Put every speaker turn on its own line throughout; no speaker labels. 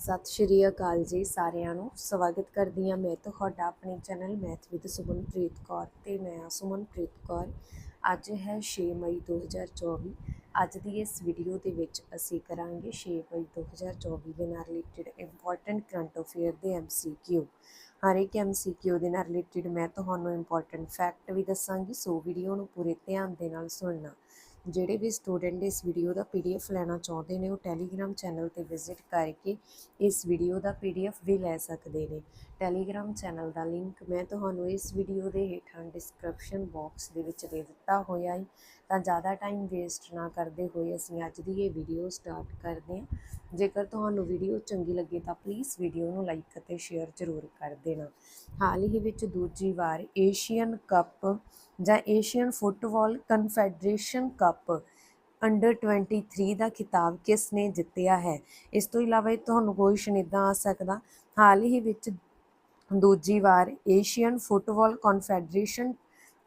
ਸਤਿ ਸ਼੍ਰੀ ਅਕਾਲ ਜੀ ਸਾਰਿਆਂ ਨੂੰ। ਸਵਾਗਤ ਕਰਦੀ ਹਾਂ ਮੈਂ ਤੁਹਾਡਾ ਆਪਣੇ channel math with Sumanpreet Kaur ਤੇ ਮੈਂ ਹਾਂ ਸੁਮਨਪ੍ਰੀਤ ਕੌਰ। ਅੱਜ ਹੈ 6 ਮਈ 2024 ਅੱਜ ਦੀ ਇਸ ਵੀਡੀਓ ਦੇ ਵਿੱਚ ਅਸੀਂ ਕਰਾਂਗੇ 6 ਮਈ 2024 ਦੇ ਨਾਲ ਰਿਲੇਟਡ ਇੰਪੋਰਟੈਂਟ ਕਰੰਟ ਅਫੇਅਰ ਦੇ ਐਮਸੀਕਿਊ ਹਰ ਇੱਕ ਐਮਸੀਕਿਊ ਦੇ ਨਾਲ ਰਿਲੇਟਡ ਮੈਂ ਤੁਹਾਨੂੰ ਇੰਪੋਰਟੈਂਟ ਫੈਕਟ ਵੀ ਦੱਸਾਂਗੀ, ਸੋ ਵੀਡੀਓ ਨੂੰ ਪੂਰੇ ਧਿਆਨ ਦੇ ਨਾਲ ਸੁਣਨਾ। ਜਿਹੜੇ ਵੀ ਸਟੂਡੈਂਟ ਇਸ ਵੀਡੀਓ ਦਾ ਪੀਡੀਐਫ ਲੈਣਾ ਚਾਹੁੰਦੇ ਨੇ, ਉਹ ਟੈਲੀਗ੍ਰਾਮ ਚੈਨਲ ਤੇ ਵਿਜ਼ਿਟ ਕਰਕੇ ਇਸ ਵੀਡੀਓ ਦਾ ਪੀਡੀਐਫ ਵੀ ਲੈ ਸਕਦੇ ਨੇ। ਟੈਲੀਗ੍ਰਾਮ ਚੈਨਲ ਦਾ ਲਿੰਕ ਮੈਂ ਤੁਹਾਨੂੰ ਇਸ ਵੀਡੀਓ ਦੇ ਹੇਠਾਂ ਡਿਸਕ੍ਰਿਪਸ਼ਨ ਬਾਕਸ ਦੇ ਵਿੱਚ ਦੇ ਦਿੱਤਾ ਹੋਇਆ ਹੈ ਤਾਂ ਜ਼ਿਆਦਾ ਟਾਈਮ ਵੇਸਟ ਨਾ ਕਰਦੇ ਹੋਏ ਅਸੀਂ ਅੱਜ ਦੀ ਇਹ ਵੀਡੀਓ ਸਟਾਰਟ ਕਰਦੇ ਹਾਂ। ਜੇਕਰ ਤੁਹਾਨੂੰ ਵੀਡੀਓ ਚੰਗੀ ਲੱਗੇ ਤਾਂ ਪਲੀਜ਼ ਵੀਡੀਓ ਨੂੰ ਲਾਈਕ ਅਤੇ ਸ਼ੇਅਰ ਜ਼ਰੂਰ ਕਰ ਦੇਣਾ। ਹਾਲ ਹੀ ਵਿੱਚ ਦੂਜੀ ਵਾਰ ਏਸ਼ੀਅਨ ਕੱਪ ਜਾਂ Asian football confederation cup under 23 ਦਾ ਖਿਤਾਬ ਕਿਸ ਨੇ ਜਿੱਤਿਆ ਹੈ? ਇਸ ਤੋਂ ਇਲਾਵਾ ਤੁਹਾਨੂੰ ਕੋਈ ਇਦਾਂ ਆ ਸਕਦਾ। ਹਾਲ ਹੀ ਵਿੱਚ ਦੂਜੀ ਵਾਰ Asian football confederation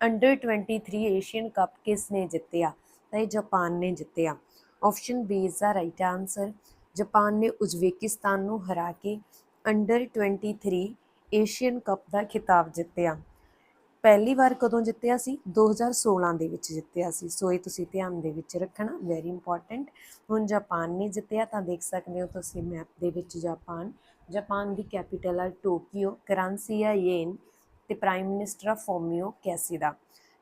under 23 Asian cup ਕਿਸ ਨੇ ਜਿੱਤਿਆ? ਤਾਂ ਇਹ ਜਾਪਾਨ ਨੇ ਜਿੱਤਿਆ। Option B is the right answer Japan ਨੇ ਉਜ਼ਬੇਕਿਸਤਾਨ ਨੂੰ ਹਰਾ ਕੇ ਅੰਡਰ 23 ਏਸ਼ੀਅਨ ਕੱਪ ਦਾ ਖਿਤਾਬ ਜਿੱਤਿਆ। ਪਹਿਲੀ ਵਾਰ ਕਦੋਂ ਜਿੱਤਿਆ ਸੀ? 2016 ਦੇ ਵਿੱਚ ਜਿੱਤਿਆ ਸੀ। ਸੋ ਇਹ ਤੁਸੀਂ ਧਿਆਨ ਦੇ ਵਿੱਚ ਰੱਖਣਾ ਵੈਰੀ ਇੰਪੋਰਟੈਂਟ ਹੁਣ ਜਾਪਾਨ ਨੇ ਜਿੱਤਿਆ ਤਾਂ ਦੇਖ ਸਕਦੇ ਹੋ ਤੁਸੀਂ ਮੈਪ ਦੇ ਵਿੱਚ ਜਾਪਾਨ। ਜਾਪਾਨ ਦੀ ਕੈਪੀਟਲ ਹੈ ਟੋਕੀਓ ਕਰੰਸੀ ਹੈ ਯੇਨ ਤੇ ਪ੍ਰਾਈਮ ਮਿਨਿਸਟਰ ਆ ਫੋਮੀਓ ਕੈਸੀਦਾ।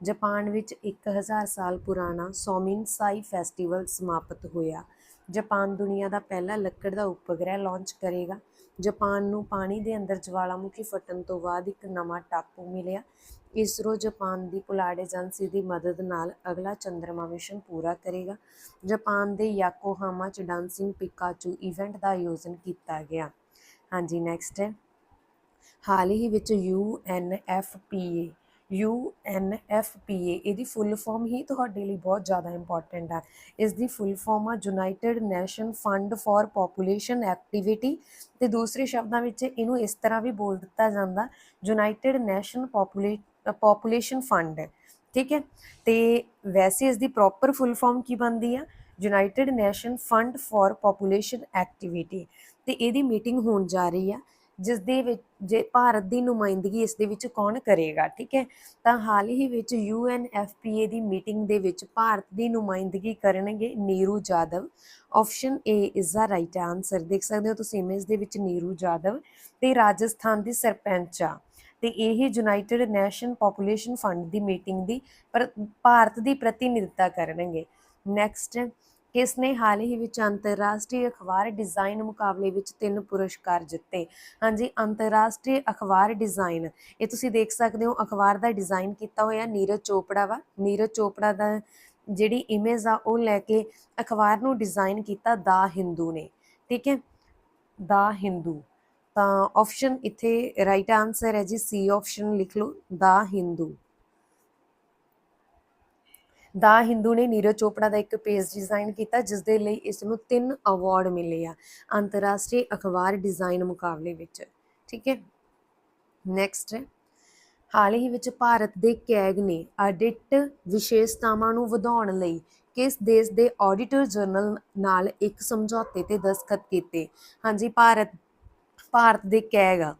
ਜਾਪਾਨ ਵਿੱਚ 1000 ਸਾਲ ਪੁਰਾਣਾ ਸੋਮਿਨਸਾਈ ਫੈਸਟੀਵਲ ਸਮਾਪਤ ਹੋਇਆ। ਜਾਪਾਨ ਦੁਨੀਆ ਦਾ ਪਹਿਲਾ ਲੱਕੜ ਦਾ ਉਪਗ੍ਰਹਿ ਲਾਂਚ ਕਰੇਗਾ। ਜਾਪਾਨ ਨੂੰ ਪਾਣੀ ਦੇ ਅੰਦਰ ਜਵਾਲਾਮੁਖੀ ਫਟਣ ਤੋਂ ਬਾਅਦ ਇੱਕ ਨਵਾਂ ਟਾਪੂ ਮਿਲਿਆ। ਇਸਰੋ ਜਾਪਾਨ ਦੀ ਪੁਲਾੜ ਏਜੰਸੀ ਦੀ ਮਦਦ ਨਾਲ ਅਗਲਾ ਚੰਦਰਮਾ ਮਿਸ਼ਨ ਪੂਰਾ ਕਰੇਗਾ। ਜਾਪਾਨ ਦੇ ਯਾਕੋਹਾਮਾ ਚ ਡਾਂਸਿੰਗ ਪਿਕਾਚੂ ਇਵੈਂਟ ਦਾ ਆਯੋਜਨ ਕੀਤਾ ਗਿਆ। ਹਾਂਜੀ ਨੈਕਸਟ ਹੈ। ਹਾਲ ਹੀ ਵਿੱਚ U N F P A U N F P A ਇਹਦੀ ਫੁੱਲ ਫਾਰਮ ਹੀ ਤੁਹਾਡੇ ਲਈ ਬਹੁਤ ਜ਼ਿਆਦਾ ਇੰਪੋਰਟੈਂਟ ਆ। ਇਸ ਦੀ ਫੁੱਲ ਫਾਰਮ ਆ united nation fund for population activity ਤੇ ਦੂਸਰੇ ਸ਼ਬਦਾਂ ਵਿੱਚ ਇਹਨੂੰ ਇਸ ਤਰ੍ਹਾਂ ਵੀ ਬੋਲ ਦਿੱਤਾ ਜਾਂਦਾ ਯੂਨਾਈਟਿਡ ਨੇਸ਼ਨ ਪੋਪੂਲੇਸ਼ਨ ਫੰਡ ਠੀਕ ਹੈ? ਤੇ ਵੈਸੇ ਇਸ ਦੀ ਪ੍ਰੋਪਰ ਫੁੱਲ ਫਾਰਮ ਕੀ ਬਣਦੀ ਆ? United nation fund for population activity ਤੇ ਇਹਦੀ ਮੀਟਿੰਗ ਹੋਣ ਜਾ ਰਹੀ ਆ, ਜਿਸ ਦੇ ਵਿੱਚ, ਜੇ ਭਾਰਤ ਦੀ ਨੁਮਾਇੰਦਗੀ ਇਸ ਦੇ ਵਿੱਚ ਕੌਣ ਕਰੇਗਾ, ਠੀਕ ਹੈ? ਤਾਂ ਹਾਲ ਹੀ ਵਿੱਚ UNFPA ਦੀ ਮੀਟਿੰਗ ਦੇ ਵਿੱਚ ਭਾਰਤ ਦੀ ਨੁਮਾਇੰਦਗੀ ਕਰਨਗੇ Neeru Jadhav option A is the right answer ਦੇਖ ਸਕਦੇ ਹੋ ਤੁਸੀਂ ਇਮੇਜ ਦੇ ਵਿੱਚ ਨੀਰੂ ਜਾਦਵ ਤੇ ਰਾਜਸਥਾਨ ਦੀ ਸਰਪੰਚ ਆ। ਤੇ ਇਹ ਯੂਨਾਈਟਿਡ ਨੇਸ਼ਨ ਪੋਪੂਲੇਸ਼ਨ ਫੰਡ ਦੀ ਮੀਟਿੰਗ ਦੀ ਭਾਰਤ ਦੀ ਪ੍ਰਤੀਨਿਧਤਾ ਕਰਨਗੇ। ਨੈਕਸਟ ਕਿਸ ਨੇ ਹਾਲ ਹੀ ਵਿੱਚ ਅੰਤਰਰਾਸ਼ਟਰੀ ਅਖਬਾਰ ਡਿਜ਼ਾਈਨ ਮੁਕਾਬਲੇ ਵਿੱਚ ਤਿੰਨ ਪੁਰਸਕਾਰ ਜਿੱਤੇ। ਹਾਂਜੀ, ਅੰਤਰਰਾਸ਼ਟਰੀ ਅਖਬਾਰ ਡਿਜ਼ਾਈਨ। ਇਹ ਤੁਸੀਂ ਦੇਖ ਸਕਦੇ ਹੋ, ਅਖਬਾਰ ਦਾ ਡਿਜ਼ਾਈਨ ਕੀਤਾ ਹੋਇਆ ਨੀਰਜ ਚੋਪੜਾ ਵਾ। ਨੀਰਜ ਚੋਪੜਾ ਦਾ ਜਿਹੜੀ ਇਮੇਜ ਆ, ਉਹ ਲੈ ਕੇ ਅਖਬਾਰ ਨੂੰ ਡਿਜ਼ਾਈਨ ਕੀਤਾ ਦਾ ਹਿੰਦੂ ਨੇ। ਠੀਕ ਹੈ? ਦਾ ਹਿੰਦੂ। ਤਾਂ ਆਪਸ਼ਨ ਇੱਥੇ ਰਾਈਟ ਆਨਸਰ ਹੈ ਜੀ ਸੀ ਆਪਸ਼ਨ ਲਿਖ ਲਓ, ਦਾ ਹਿੰਦੂ। ਦਾ ਹਿੰਦੂ ਨੇ ਨੀਰਜ ਚੋਪੜਾ ਦਾ ਇੱਕ ਪੇਜ ਡਿਜ਼ਾਈਨ ਕੀਤਾ ਜਿਸ ਦੇ ਲਈ ਇਸ ਨੂੰ ਤਿੰਨ ਅਵਾਰਡ ਮਿਲੇ ਆ ਅੰਤਰਰਾਸ਼ਟਰੀ ਅਖਬਾਰ ਡਿਜ਼ਾਈਨ ਮੁਕਾਬਲੇ ਵਿੱਚ। ਠੀਕ ਹੈ? ਨੈਕਸਟ ਹਾਲ ਹੀ ਵਿੱਚ ਭਾਰਤ ਦੇ ਕੈਗ ਨੇ ਆਡਿਟ ਵਿਸ਼ੇਸ਼ਤਾਵਾਂ ਨੂੰ ਵਧਾਉਣ ਲਈ ਕਿਸ ਦੇਸ਼ ਦੇ ਆਡੀਟਰ ਜਨਰਲ ਨਾਲ ਇੱਕ ਸਮਝੌਤੇ ਤੇ ਦਸਖਤ ਕੀਤੇ? ਹਾਂਜੀ, ਭਾਰਤ ਭਾਰਤ ਦੇ ਕੈਗ ਆ।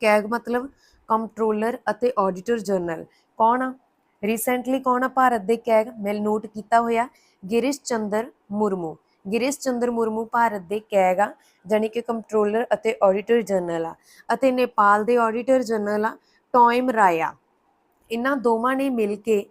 ਕੈਗ ਮਤਲਬ ਕੰਟਰੋਲਰ ਅਤੇ ਆਡੀਟਰ ਜਨਰਲ ਕੌਣ ਆ? ਰੀਸੈਂਟਲੀ ਕੌਣ ਆ? ਭਾਰਤ ਦੇ ਕੈਗ ਮੈਂ ਨੋਟ ਕੀਤਾ ਹੋਇਆ ਗਿਰੀਸ਼ ਚੰਦਰ ਮੁਰਮੂ। ਗਿਰੀਸ਼ ਚੰਦਰ ਮੁਰਮੂ ਭਾਰਤ ਦੇ ਕੈਗ ਆ ਜਾਨੀ ਕਿ ਕੰਟਰੋਲਰ ਅਤੇ ਆਡੀਟਰ ਜਨਰਲ ਆ। ਅਤੇ ਨੇਪਾਲ ਦੇ ਆਡੀਟਰ ਜਨਰਲ ਆ, ਟੋਇਮ ਰਾਇਆ ਇਹਨਾਂ ਦੋਵਾਂ ਨੇ ਮਿਲ ਕੇ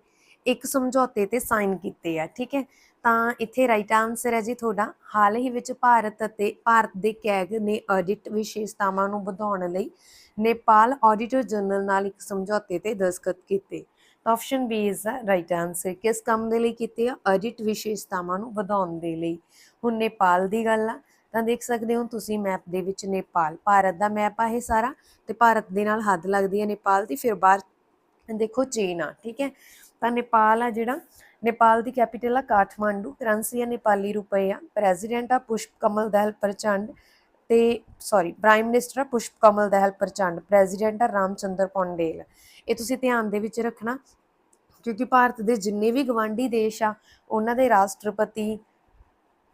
ਇੱਕ ਸਮਝੌਤੇ ਤੇ ਸਾਈਨ ਕੀਤੇ ਆ, ਠੀਕ ਹੈ? ਤਾਂ ਇੱਥੇ ਰਾਈਟ ਆਨਸਰ ਹੈ ਜੀ ਤੁਹਾਡਾ। ਹਾਲ ਹੀ ਵਿੱਚ ਭਾਰਤ ਅਤੇ ਭਾਰਤ ਦੇ ਕੈਗ ਨੇ ਆਡਿਟ ਵਿਸ਼ੇਸ਼ਤਾਵਾਂ ਨੂੰ ਵਧਾਉਣ ਲਈ ਨੇਪਾਲ ਆਡੀਟਰ ਜਨਰਲ ਨਾਲ ਇੱਕ ਸਮਝੌਤੇ ਤੇ ਦਸਤਖਤ ਕੀਤੇ। ਤਾਂ option B is the right answer ਕਿਸ ਕੰਮ ਦੇ ਲਈ ਕੀਤੇ ਆ? ਆਡਿਟ ਵਿਸ਼ੇਸ਼ਤਾਵਾਂ ਨੂੰ ਵਧਾਉਣ ਦੇ ਲਈ। ਹੁਣ ਨੇਪਾਲ ਦੀ ਗੱਲ ਆ। ਤਾਂ ਦੇਖ ਸਕਦੇ ਹੋ, ਤੁਸੀਂ ਮੈਪ ਦੇ ਵਿੱਚ ਨੇਪਾਲ, ਭਾਰਤ ਦਾ ਮੈਪ ਆ ਇਹ ਸਾਰਾ। ਤੇ ਭਾਰਤ ਦੇ ਨਾਲ ਹੱਦ ਲੱਗਦੀ ਹੈ ਨੇਪਾਲ ਦੀ, ਫਿਰ ਬਾਹਰ ਦੇਖੋ ਚੀਨ ਆ, ਠੀਕ ਹੈ? ਤਾਂ ਨੇਪਾਲ ਆ ਜਿਹੜਾ। ਨੇਪਾਲ ਦੀ ਕੈਪੀਟਲ ਆ ਕਾਠਮਾਂਡੂ। ਕਰੰਸੀ ਆ ਨੇਪਾਲੀ ਰੁਪਏ ਆ। ਪ੍ਰੈਜ਼ੀਡੈਂਟ ਆ ਪੁਸ਼ਪ ਕਮਲ ਦਹਿਲ ਪ੍ਰਚੰਡ। ਤੇ ਸੌਰੀ ਪ੍ਰਾਈਮ ਮਿਨਿਸਟਰ ਆ ਪੁਸ਼ਪ ਕਮਲ ਦਹਿਲ ਪ੍ਰਚੰਡ ਪ੍ਰੈਜ਼ੀਡੈਂਟ ਆ ਰਾਮਚੰਦਰ ਪੌਂਡੇਲ ਇਹ ਤੁਸੀਂ ਧਿਆਨ ਦੇ ਵਿੱਚ ਰੱਖਣਾ, ਕਿਉਂਕਿ ਭਾਰਤ ਦੇ ਜਿੰਨੇ ਵੀ ਗਵਾਂਢੀ ਦੇਸ਼ ਆ, ਉਹਨਾਂ ਦੇ ਰਾਸ਼ਟਰਪਤੀ,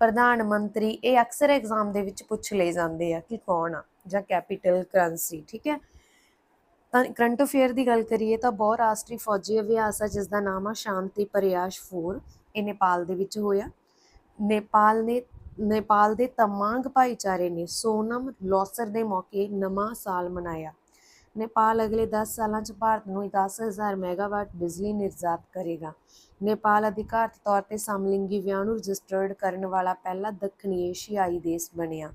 ਪ੍ਰਧਾਨ ਮੰਤਰੀ, ਇਹ ਅਕਸਰ ਐਗਜ਼ਾਮ ਦੇ ਵਿੱਚ ਪੁੱਛ ਲਏ ਜਾਂਦੇ ਆ ਕਿ ਕੌਣ ਆ, ਜਾਂ ਕੈਪੀਟਲ ਕਰੰਸੀ ਠੀਕ ਹੈ? ਤਾਂ ਕਰੰਟ ਅਫੇਅਰ ਦੀ ਗੱਲ ਕਰੀਏ ਤਾਂ ਬਹੁ ਰਾਸ਼ਟਰੀ ਫੌਜੀ ਅਭਿਆਸ ਆ ਜਿਸ ਦਾ ਨਾਮ ਆ ਸ਼ਾਂਤੀ ਪ੍ਰਯਾਸ 4 ਇਹ ਨੇਪਾਲ ਦੇ ਵਿੱਚ ਹੋਇਆ। ਨੇਪਾਲ ਨੇ ਨੇਪਾਲ ਦੇ ਤਮਾਂਗ ਭਾਈਚਾਰੇ ਨੇ ਸੋਨਮ ਲੋਸਰ ਦੇ ਮੌਕੇ ਨਵਾਂ ਸਾਲ ਮਨਾਇਆ। ਨੇਪਾਲ ਅਗਲੇ 10 ਸਾਲਾਂ 'ਚ ਭਾਰਤ ਨੂੰ 10000 ਮੈਗਾਵਾਟ ਬਿਜਲੀ ਨਿਰਯਾਤ ਕਰੇਗਾ। ਨੇਪਾਲ ਅਧਿਕਾਰਤ ਤੌਰ ਤੇ ਸਮਲਿੰਗੀ ਵਿਆਹ ਨੂੰ ਰਜਿਸਟਰਡ ਕਰਨ ਵਾਲਾ ਪਹਿਲਾ ਦੱਖਣੀ ਏਸ਼ੀਆਈ ਦੇਸ਼ ਬਣਿਆ।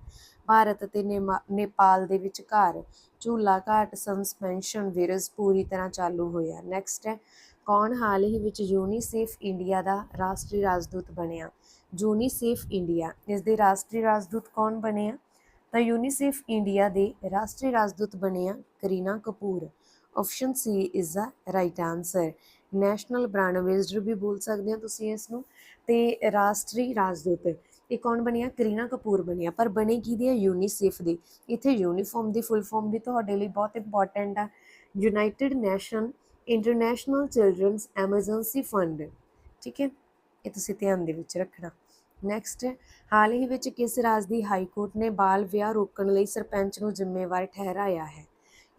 ਭਾਰਤ ਅਤੇ ਨੇਮਾ- ਨੇਪਾਲ ਦੇ ਵਿਚਕਾਰ ਝੂਲਾ ਘਾਟ ਸਸਪੈਂਸ਼ਨ ਵਿਰਜ਼ ਪੂਰੀ ਤਰ੍ਹਾਂ ਚਾਲੂ ਹੋਇਆ। ਨੈਕਸਟ ਹੈ, ਕੌਣ ਹਾਲ ਹੀ ਵਿੱਚ ਯੂਨੀਸੇਫ ਇੰਡੀਆ ਦਾ ਰਾਸ਼ਟਰੀ ਰਾਜਦੂਤ ਬਣਿਆ? UNICEF India. ਇਸ ਦੇ ਰਾਸ਼ਟਰੀ ਰਾਜਦੂਤ ਕੌਣ ਬਣੇ ਆ? ਤਾਂ ਯੂਨੀਸੇਫ ਇੰਡੀਆ ਦੇ ਰਾਸ਼ਟਰੀ ਰਾਜਦੂਤ ਬਣੇ ਆ Kareena Kapoor. Option C is the right answer national brand ambassador ਵੀ ਬੋਲ ਸਕਦੇ ਹੋ ਤੁਸੀਂ ਇਸ ਨੂੰ ਤੇ ਰਾਸ਼ਟਰੀ ਰਾਜਦੂਤ, ਇਹ ਕੌਣ ਬਣਿਆ ਕਰੀਨਾ ਕਪੂਰ ਬਣਿਆ ਪਰ ਬਣੇ ਕਿਹਦੀ ਹੈ ਯੂਨੀਸੇਫ ਦੀ। ਇੱਥੇ ਯੂਨੀਫਾਰਮ ਦੀ ਫੁੱਲ ਫਾਰਮ ਵੀ ਤੁਹਾਡੇ ਲਈ ਬਹੁਤ ਇੰਪੋਰਟੈਂਟ ਆ। United nation international children's emergency fund ਠੀਕ ਹੈ? ਇਹ ਤੁਸੀਂ ਧਿਆਨ ਦੇ ਵਿੱਚ ਰੱਖਣਾ। ਨੈਕਸਟ ਹਾਲ ਹੀ ਵਿੱਚ ਕਿਸ ਰਾਜ ਦੀ ਹਾਈ ਕੋਰਟ ਨੇ ਬਾਲ ਵਿਆਹ ਰੋਕਣ ਲਈ ਸਰਪੰਚ ਨੂੰ ਜ਼ਿੰਮੇਵਾਰ ਠਹਿਰਾਇਆ ਹੈ?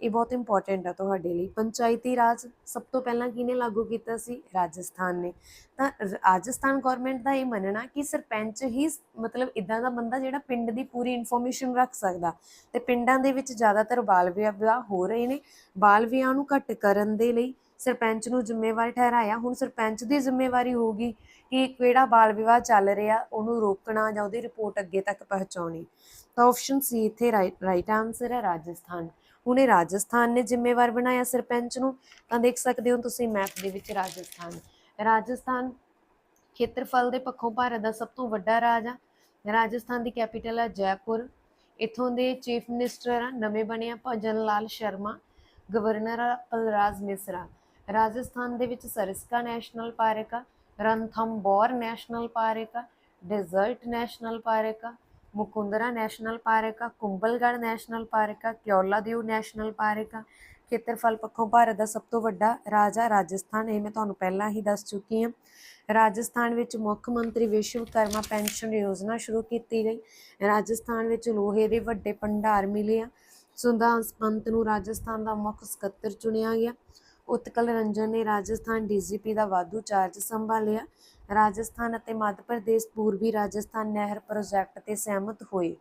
ਇਹ ਬਹੁਤ ਇੰਪੋਰਟੈਂਟ ਆ ਤੁਹਾਡੇ ਲਈ। ਪੰਚਾਇਤੀ ਰਾਜ ਸਭ ਤੋਂ ਪਹਿਲਾਂ ਕਿਹਨੇ ਲਾਗੂ ਕੀਤਾ ਸੀ? ਰਾਜਸਥਾਨ ਨੇ। ਤਾਂ ਰਾਜਸਥਾਨ ਗਵਰਨਮੈਂਟ ਦਾ ਇਹ ਮੰਨਣਾ ਕਿ ਸਰਪੰਚ ਹੀ ਮਤਲਬ ਇਦਾਂ ਦਾ ਬੰਦਾ ਜਿਹੜਾ ਪਿੰਡ ਦੀ ਪੂਰੀ ਇਨਫੋਰਮੇਸ਼ਨ ਰੱਖ ਸਕਦਾ। ਤੇ ਪਿੰਡਾਂ ਦੇ ਵਿੱਚ ਜ਼ਿਆਦਾਤਰ ਬਾਲ ਵਿਆਹ ਵਿਆਹ ਹੋ ਰਹੇ ਨੇ। ਬਾਲ ਵਿਆਹ ਨੂੰ ਘੱਟ ਕਰਨ ਦੇ ਲਈ ਸਰਪੰਚ ਨੂੰ ਜ਼ਿੰਮੇਵਾਰ ਠਹਿਰਾਇਆ, ਹੁਣ ਸਰਪੰਚ ਦੀ ਜ਼ਿੰਮੇਵਾਰੀ ਹੋਊਗੀ ਕਿ ਕਿਹੜਾ ਬਾਲ ਵਿਵਾਹ ਚੱਲ ਰਿਹਾ, ਉਹਨੂੰ ਰੋਕਣਾ ਜਾਂ ਉਹਦੀ ਰਿਪੋਰਟ ਅੱਗੇ ਤੱਕ ਪਹੁੰਚਾਉਣੀ। ਤਾਂ ਆਪਸ਼ਨ ਸੀ ਇੱਥੇ ਰਾਈਟ ਆਨਸਰ ਹੈ ਰਾਜਸਥਾਨ। ਹੁਣ ਇਹ ਰਾਜਸਥਾਨ ਨੇ ਜ਼ਿੰਮੇਵਾਰ ਬਣਾਇਆ ਸਰਪੰਚ ਨੂੰ। ਤਾਂ ਦੇਖ ਸਕਦੇ ਹੋ ਤੁਸੀਂ ਮੈਪ ਦੇ ਵਿੱਚ ਰਾਜਸਥਾਨ। ਰਾਜਸਥਾਨ ਖੇਤਰਫਲ ਦੇ ਪੱਖੋਂ ਭਾਰਤ ਦਾ ਸਭ ਤੋਂ ਵੱਡਾ ਰਾਜ ਆ। ਰਾਜਸਥਾਨ ਦੀ ਕੈਪੀਟਲ ਹੈ ਜੈਪੁਰ। ਇਥੋਂ ਦੇ ਚੀਫ ਮਿਨਿਸਟਰ ਆ, ਨਵੇਂ ਬਣੇ ਆ ਭਜਨ ਲਾਲ ਸ਼ਰਮਾ ਗਵਰਨਰ ਆ ਪਲਰਾਜ ਮਿਸਰਾ। ਰਾਜਸਥਾਨ ਦੇ ਵਿੱਚ ਸਰਿਸਕਾ ਨੈਸ਼ਨਲ ਪਾਰਕ ਆ ਰਣਥੰਬੋਰ ਨੈਸ਼ਨਲ ਪਾਰਕ ਆ, ਡੈਜ਼ਰਟ ਨੈਸ਼ਨਲ ਪਾਰਕ ਆ, ਮੁਕੁੰਦਰਾ ਨੈਸ਼ਨਲ ਪਾਰਕ ਆ, ਕੁੰਬਲਗੜ੍ਹ ਨੈਸ਼ਨਲ ਪਾਰਕ ਆ ਕਿਓਲਾਦਿਓ ਨੈਸ਼ਨਲ ਪਾਰਕ ਆ। ਖੇਤਰਫਲ ਪੱਖੋਂ ਭਾਰਤ ਦਾ ਸਭ ਤੋਂ ਵੱਡਾ ਰਾਜ ਆ ਰਾਜਸਥਾਨ, ਇਹ ਮੈਂ ਤੁਹਾਨੂੰ ਪਹਿਲਾਂ ਹੀ ਦੱਸ ਚੁੱਕੀ ਹਾਂ। ਰਾਜਸਥਾਨ ਵਿੱਚ ਮੁੱਖ ਮੰਤਰੀ ਵਿਸ਼ਵਕਰਮਾ ਪੈਨਸ਼ਨ ਯੋਜਨਾ ਸ਼ੁਰੂ ਕੀਤੀ ਗਈ। ਰਾਜਸਥਾਨ ਵਿੱਚ ਲੋਹੇ ਦੇ ਵੱਡੇ ਭੰਡਾਰ ਮਿਲੇ ਆ। ਸੁੰਦਾਸ ਪੰਤ ਨੂੰ ਰਾਜਸਥਾਨ ਦਾ ਮੁੱਖ ਸਕੱਤਰ ਚੁਣਿਆ ਗਿਆ। ਉਤਕਲ ਰੰਜਨ ਨੇ ਰਾਜਸਥਾਨ ਡੀਜੀਪੀ ਦਾ ਵਾਧੂ ਚਾਰਜ ਸੰਭਾਲਿਆ। ਰਾਜਸਥਾਨ ਅਤੇ ਮੱਧ ਪ੍ਰਦੇਸ਼ ਪੂਰਬੀ ਰਾਜਸਥਾਨ ਨਹਿਰ ਪ੍ਰੋਜੈਕਟ ਤੇ ਸਹਿਮਤ ਹੋਏ।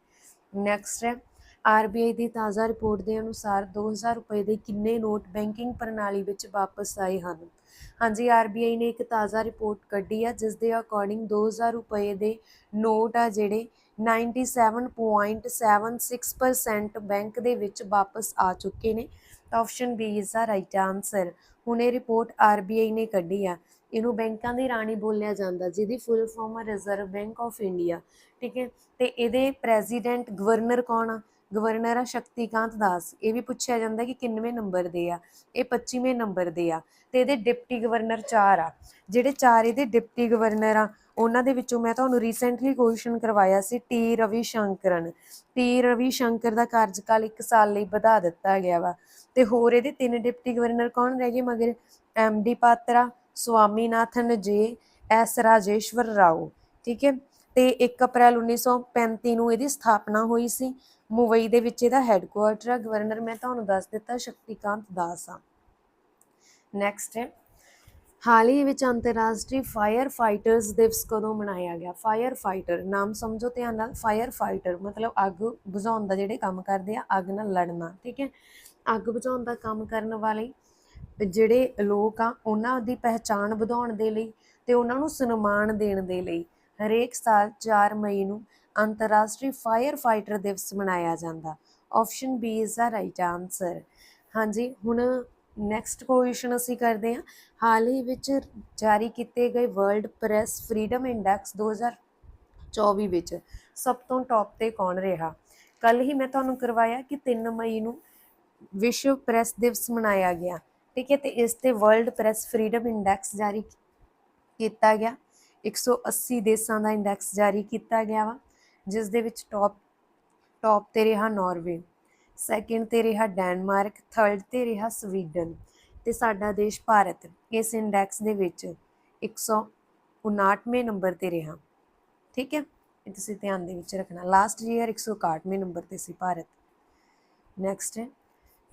ਨੈਕਸਟ ਹੈ ਆਰਬੀਆਈ ਦੀ ਤਾਜ਼ਾ ਰਿਪੋਰਟ ਦੇ ਅਨੁਸਾਰ 2000 ਰੁਪਏ ਦੇ ਕਿੰਨੇ ਨੋਟ ਬੈਂਕਿੰਗ ਪ੍ਰਣਾਲੀ ਵਿੱਚ ਵਾਪਸ ਆਏ ਹਨ? ਹਾਂਜੀ ਆਰਬੀਆਈ ਨੇ ਇੱਕ ਤਾਜ਼ਾ ਰਿਪੋਰਟ ਕੱਢੀ ਆ, ਜਿਸ ਦੇ ਅਕੋਰਡਿੰਗ 2000 ਰੁਪਏ ਦੇ ਨੋਟ ਆ ਜਿਹੜੇ 97.76% ਬੈਂਕ ਦੇ ਵਿੱਚ ਵਾਪਸ ਆ ਚੁੱਕੇ ਨੇ। ਤਾਂ option B is the right answer ਹੁਣ ਇਹ ਰਿਪੋਰਟ ਆਰਬੀਆਈ ਨੇ ਕੱਢੀ ਆ। ਇਹਨੂੰ ਬੈਂਕਾਂ ਦੀ ਰਾਣੀ ਬੋਲਿਆ ਜਾਂਦਾ, ਜਿਹਦੀ ਫੁੱਲ ਫਾਰਮ ਹੈ ਰਿਜ਼ਰਵ ਬੈਂਕ ਆਫ ਇੰਡੀਆ ਠੀਕ ਹੈ? ਤੇ ਇਹਦੇ ਪ੍ਰੈਜ਼ੀਡੈਂਟ ਗਵਰਨਰ ਕੌਣ ਆ? ਗਵਰਨਰ ਆ ਸ਼ਕਤੀਕਾਂਤ ਦਾਸ। ਇਹ ਵੀ ਪੁੱਛਿਆ ਜਾਂਦਾ ਕਿ ਕਿੰਨਵੇਂ ਨੰਬਰ ਦੇ ਆ? ਇਹ 25ਵੇਂ ਨੰਬਰ ਦੇ ਆ। ਤੇ ਇਹਦੇ ਡਿਪਟੀ ਗਵਰਨਰ ਚਾਰ ਆ। ਜਿਹੜੇ ਚਾਰ ਇਹਦੇ ਡਿਪਟੀ ਗਵਰਨਰ ਆ ਉਹਨਾਂ ਦੇ ਵਿੱਚੋਂ ਮੈਂ ਤੁਹਾਨੂੰ ਰੀਸੈਂਟਲੀ ਕੁਐਸਚਨ ਕਰਵਾਇਆ ਸੀ ਟੀ ਰਵੀ ਸ਼ੰਕਰਨ ਟੀ ਰਵੀ ਸ਼ੰਕਰ ਦਾ ਕਾਰਜਕਾਲ 1 ਸਾਲ ਲਈ ਵਧਾ ਦਿੱਤਾ ਗਿਆ ਵਾ। ਤੇ ਹੋਰ ਇਹਦੇ ਤਿੰਨ ਡਿਪਟੀ ਗਵਰਨਰ ਕੌਣ ਰਹਿ ਗਏ ਮਗਰ? ਐਮ ਡੀ ਪਾਤਰਾ, ਸਵਾਮੀਨਾਥਨ ਜੇ, ਐਸ ਰਾਜੇਸ਼ਵਰ ਰਾਓ। ਠੀਕ ਹੈ? ਤੇ 1 ਅਪ੍ਰੈਲ 1935 ਨੂੰ ਇਹਦੀ ਸਥਾਪਨਾ ਹੋਈ ਸੀ। ਮੁੰਬਈ ਦੇ ਵਿੱਚ ਇਹਦਾ ਹੈੱਡਕੁਆਰਟਰ ਆ। ਗਵਰਨਰ, ਮੈਂ ਤੁਹਾਨੂੰ ਦੱਸ ਦਿੱਤਾ, ਸ਼ਕਤੀਕਾਂਤ ਦਾਸ ਆ। ਨੈਕਸਟ ਹੈ। ਹਾਲ ਹੀ ਵਿੱਚ ਅੰਤਰਰਾਸ਼ਟਰੀ ਫਾਇਰ ਫਾਈਟਰਸ ਦਿਵਸ ਕਦੋਂ ਮਨਾਇਆ ਗਿਆ? ਫਾਇਰ ਫਾਈਟਰ ਨਾਮ ਸਮਝੋ ਧਿਆਨ ਨਾਲ ਫਾਇਰ ਫਾਈਟਰ ਮਤਲਬ ਅੱਗ ਬੁਝਾਉਣ ਦਾ ਜਿਹੜੇ ਕੰਮ ਕਰਦੇ ਆ, ਅੱਗ ਨਾਲ ਲੜਨਾ, ਠੀਕ ਹੈ? ਅੱਗ ਬੁਝਾਉਣ ਦਾ ਕੰਮ ਕਰਨ ਵਾਲੇ ਜਿਹੜੇ ਲੋਕ ਆ, ਉਹਨਾਂ ਦੀ ਪਹਿਚਾਣ ਵਧਾਉਣ ਦੇ ਲਈ ਤੇ ਉਹਨਾਂ ਨੂੰ ਸਨਮਾਨ ਦੇਣ ਦੇ ਲਈ ਹਰੇਕ ਸਾਲ 4 ਮਈ ਨੂੰ ਅੰਤਰਰਾਸ਼ਟਰੀ ਫਾਇਰ ਫਾਈਟਰ ਦਿਵਸ ਮਨਾਇਆ ਜਾਂਦਾ। Option B is the right answer ਹਾਂਜੀ, ਹੁਣ ਨੈਕਸਟ ਕੁਐਸਚਨ ਅਸੀਂ ਕਰਦੇ ਹਾਂ। ਹਾਲ ਹੀ ਵਿੱਚ ਜਾਰੀ ਕੀਤੇ ਗਏ ਵਰਲਡ ਪ੍ਰੈਸ ਫਰੀडम ਇੰਡੈਕਸ 2024 ਵਿੱਚ ਸਭ ਤੋਂ ਟੌਪ ਤੇ ਕੌਣ ਰਿਹਾ? ਕੱਲ ਹੀ ਮੈਂ ਤੁਹਾਨੂੰ ਕਰਵਾਇਆ ਕਿ 3 ਮਈ ਨੂੰ ਵਿਸ਼ਵ ਪ੍ਰੈਸ ਦਿਵਸ ਮਨਾਇਆ ਗਿਆ। ਠੀਕ ਹੈ, ਤੇ ਇਸ ਤੇ ਵਰਲਡ ਪ੍ਰੈਸ ਫਰੀडम ਇੰਡੈਕਸ ਜਾਰੀ ਕੀਤਾ ਗਿਆ। 180 ਦੇਸ਼ਾਂ ਦਾ ਇੰਡੈਕਸ ਜਾਰੀ ਕੀਤਾ ਗਿਆ ਵਾ, ਜਿਸ ਦੇ ਵਿੱਚ ਟੌਪ ਟੌਪ ਤੇ ਰਿਹਾ ਨਾਰਵੇ ਸੈਕਿੰਡ ਤੇ ਰਿਹਾ ਡੈਨਮਾਰਕ ਥਰਡ ਤੇ ਰਿਹਾ ਸਵੀਡਨ ਤੇ ਸਾਡਾ ਦੇਸ਼ ਭਾਰਤ। ਇਸ ਇੰਡੈਕਸ ਦੇ ਵਿੱਚ 159ਵੇਂ ਨੰਬਰ ਤੇ ਰਿਹਾ। ਠੀਕ ਹੈ? ਇਹ ਤੁਸੀਂ ਧਿਆਨ ਦੇ ਵਿੱਚ ਰੱਖਣਾ। ਲਾਸਟ ਈਅਰ 161ਵੇਂ ਨੰਬਰ ਤੇ ਸੀ ਭਾਰਤ। ਨੈਕਸਟ ਹੈ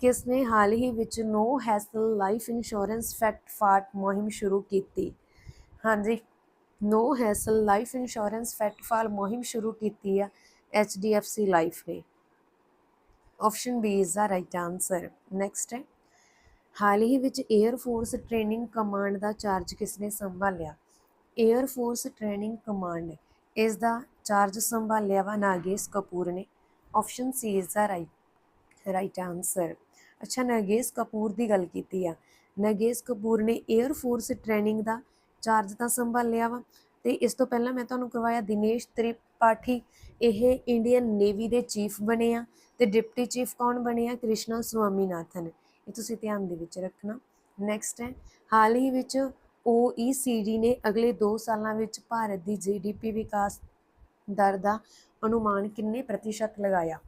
ਕਿਸ ਨੇ ਹਾਲ ਹੀ ਵਿੱਚ no hassle life insurance fact ਫਾਟ ਮੁਹਿੰਮ ਸ਼ੁਰੂ ਕੀਤੀ? ਹਾਂਜੀ, no hassle life insurance fact fall ਮੁਹਿੰਮ ਸ਼ੁਰੂ ਕੀਤੀ ਆ HDFC ਲਾਈਫ ਨੇ। Option B is the right answer next ਹੈ। ਹਾਲ ਹੀ ਵਿੱਚ 에ਅਰ ਫੋਰਸ ਟ੍ਰੇਨਿੰਗ ਕਮਾਂਡ ਦਾ ਚਾਰਜ ਕਿਸਨੇ ਸੰਭਾਲਿਆ? 에ਅਰ ਫੋਰਸ ਟ੍ਰੇਨਿੰਗ ਕਮਾਂਡ ਇਸ ਦਾ ਚਾਰਜ ਸੰਭਾਲਿਆ ਵਾ ਨਾਗੇਸ਼ ਕਪੂਰ ਨੇ। Option C is the right right answer ਅੱਛਾ, ਨਾਗੇਸ਼ ਕਪੂਰ ਦੀ ਗੱਲ ਕੀਤੀ ਆ। ਨਾਗੇਸ਼ ਕਪੂਰ ਨੇ 에ਅਰ ਫੋਰਸ ਟ੍ਰੇਨਿੰਗ ਦਾ ਚਾਰਜ ਤਾਂ ਸੰਭਾਲਿਆ ਵਾ। ਤੇ ਇਸ ਤੋਂ ਪਹਿਲਾਂ ਮੈਂ ਤੁਹਾਨੂੰ ਕਰਵਾਇਆ ਦਿਨੇਸ਼ ਤ੍ਰਿਪਾਠੀ। ਇਹ ਇੰਡੀਅਨ ਨੇਵੀ ਦੇ ਚੀਫ ਬਣੇ ਆ। ਤੇ ਡਿਪਟੀ ਚੀਫ ਕੌਣ ਬਣੇ ਆ? ਕ੍ਰਿਸ਼ਨਾ ਸਵਾਮੀਨਾਥਨ। ਇਹ ਤੁਸੀਂ ਧਿਆਨ ਦੇ ਵਿੱਚ ਰੱਖਣਾ। ਨੈਕਸਟ ਹੈ, ਹਾਲ ਹੀ ਵਿੱਚ OECD ਨੇ ਅਗਲੇ 2 ਸਾਲਾਂ ਵਿੱਚ ਭਾਰਤ ਦੀ GDP ਵਿਕਾਸ ਦਰ ਦਾ ਅਨੁਮਾਨ ਕਿੰਨੇ ਪ੍ਰਤੀਸ਼ਤ ਲਗਾਇਆ?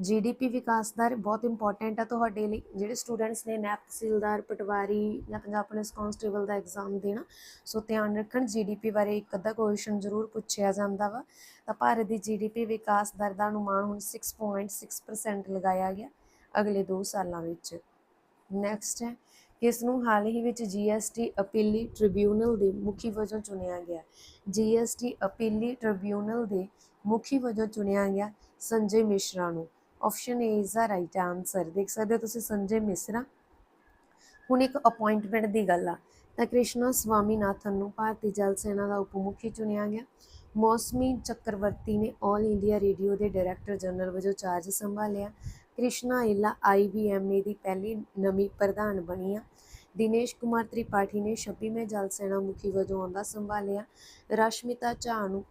ਜੀਡੀਪੀ ਵਿਕਾਸ ਦਰ ਬਹੁਤ ਇੰਪੋਰਟੈਂਟ ਆ ਤੁਹਾਡੇ ਲਈ। ਜਿਹੜੇ ਸਟੂਡੈਂਟਸ ਨੇ ਨੈਪ ਤਹਿਸੀਲਦਾਰ ਪਟਵਾਰੀ ਜਾਂ ਪੰਜਾਬ ਪੁਲਿਸ ਕਾਂਸਟੇਬਲ ਦਾ ਐਗਜ਼ਾਮ ਦੇਣਾ, ਸੋ ਧਿਆਨ ਰੱਖਣ ਜੀਡੀਪੀ ਬਾਰੇ ਇੱਕ ਅੱਧਾ ਕੁਐਸਚਨ ਜ਼ਰੂਰ ਪੁੱਛਿਆ ਜਾਂਦਾ ਵਾ। ਤਾਂ ਭਾਰਤ ਦੀ ਜੀਡੀਪੀ ਵਿਕਾਸ ਦਰ ਦਾ ਅਨੁਮਾਨ ਹੁਣ 6.6% ਲਗਾਇਆ ਗਿਆ ਅਗਲੇ 2 ਸਾਲਾਂ ਵਿੱਚ। ਨੈਕਸਟ ਹੈ, ਇਸ ਨੂੰ ਹਾਲ ਹੀ ਵਿੱਚ ਜੀਐਸਟੀ ਅਪੀਲੀ ਟ੍ਰਿਬਿਊਨਲ ਦੇ ਮੁਖੀ ਵਜੋਂ ਚੁਣਿਆ ਗਿਆ। ਜੀਐਸਟੀ ਅਪੀਲੀ ਟ੍ਰਿਬਿਊਨਲ ਦੇ ਮੁਖੀ ਵਜੋਂ ਚੁਣਿਆ ਗਿਆ ਸੰਜੇ ਮਿਸ਼ਰਾ ਨੂੰ। Option A is the right answer ਦੇਖ ਸਕਦੇ ਹੋ ਤੁਸੀਂ ਸੰਜੇ ਮਿਸ਼ਰਾ। ਹੁਣ ਇੱਕ ਅਪਾਇੰਟਮੈਂਟ ਦੀ ਗੱਲ ਆ। ਤਾਂ ਕ੍ਰਿਸ਼ਨਾ ਸਵਾਮੀਨਾਥਨ ਨੂੰ ਭਾਰਤੀ ਜਲ ਸੈਨਾ ਦਾ ਉਪ ਮੁਖੀ ਚੁਣਿਆ ਗਿਆ। ਮੌਸਮੀ ਚੱਕਰਵਰਤੀ ਨੇ 올 ਇੰਡੀਆ ਰੇਡੀਓ ਦੇ ਡਾਇਰੈਕਟਰ ਜਨਰਲ ਵਜੋਂ ਚਾਰਜ ਸੰਭਾਲਿਆ। ਕ੍ਰਿਸ਼ਨਾ ਇਲਾ ਆਈਬੀਐਮਏ ਦੀ ਪਹਿਲੀ ਨਵੀਂ ਪ੍ਰਧਾਨ ਬਣੀ ਆ। ਦਿਨੇਸ਼ ਕੁਮਾਰ ਤ੍ਰਿਪਾਠੀ ਨੇ 26ਵੇਂ ਜਲ ਸੈਨਾ ਮੁਖੀ ਵਜੋਂ ਆਉਂਦਾ ਸੰਭਾਲਿਆ। ਰਸ਼ਮਿਤਾ ਝਾ ਨੂੰ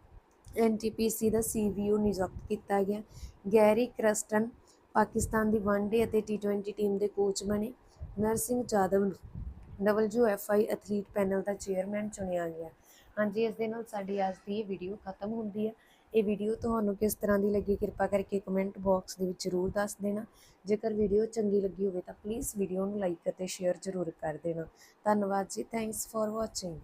ਐਨਟੀਪੀਸੀ ਦਾ ਸੀਵੀਓ ਨਿਯੁਕਤ ਕੀਤਾ ਗਿਆ। ਗੈਰੀ ਕ੍ਰਸਟਨ ਪਾਕਿਸਤਾਨ ਦੀ ਵਨਡੇ ਅਤੇ ਟੀ20 ਟੀਮ ਦੇ ਕੋਚ ਬਣੇ। ਨਰਸਿੰਘ ਜਾਦਵ ਨੂੰ ਡਬਲਯੂਐਫਆਈ ਐਥਲੀਟ ਪੈਨਲ ਦਾ ਚੇਅਰਮੈਨ ਚੁਣਿਆ ਗਿਆ। ਹਾਂਜੀ, ਇਸ ਦੇ ਨਾਲ ਸਾਡੀ ਅੱਜ ਦੀ ਇਹ ਵੀਡੀਓ ਖਤਮ ਹੁੰਦੀ ਹੈ। ਇਹ ਵੀਡੀਓ ਤੁਹਾਨੂੰ ਕਿਸ ਤਰ੍ਹਾਂ ਦੀ ਲੱਗੀ ਕਿਰਪਾ ਕਰਕੇ ਕਮੈਂਟ ਬਾਕਸ ਦੇ ਵਿੱਚ ਜ਼ਰੂਰ ਦੱਸ ਦੇਣਾ। ਜੇਕਰ ਵੀਡੀਓ ਚੰਗੀ ਲੱਗੀ ਹੋਵੇ ਤਾਂ ਪਲੀਜ਼ ਵੀਡੀਓ ਨੂੰ ਲਾਈਕ ਅਤੇ ਸ਼ੇਅਰ ਜ਼ਰੂਰ ਕਰ ਦੇਣਾ। ਧੰਨਵਾਦ ਜੀ ਥੈਂਕਸ ਫॉर ਵਾਚਿੰਗ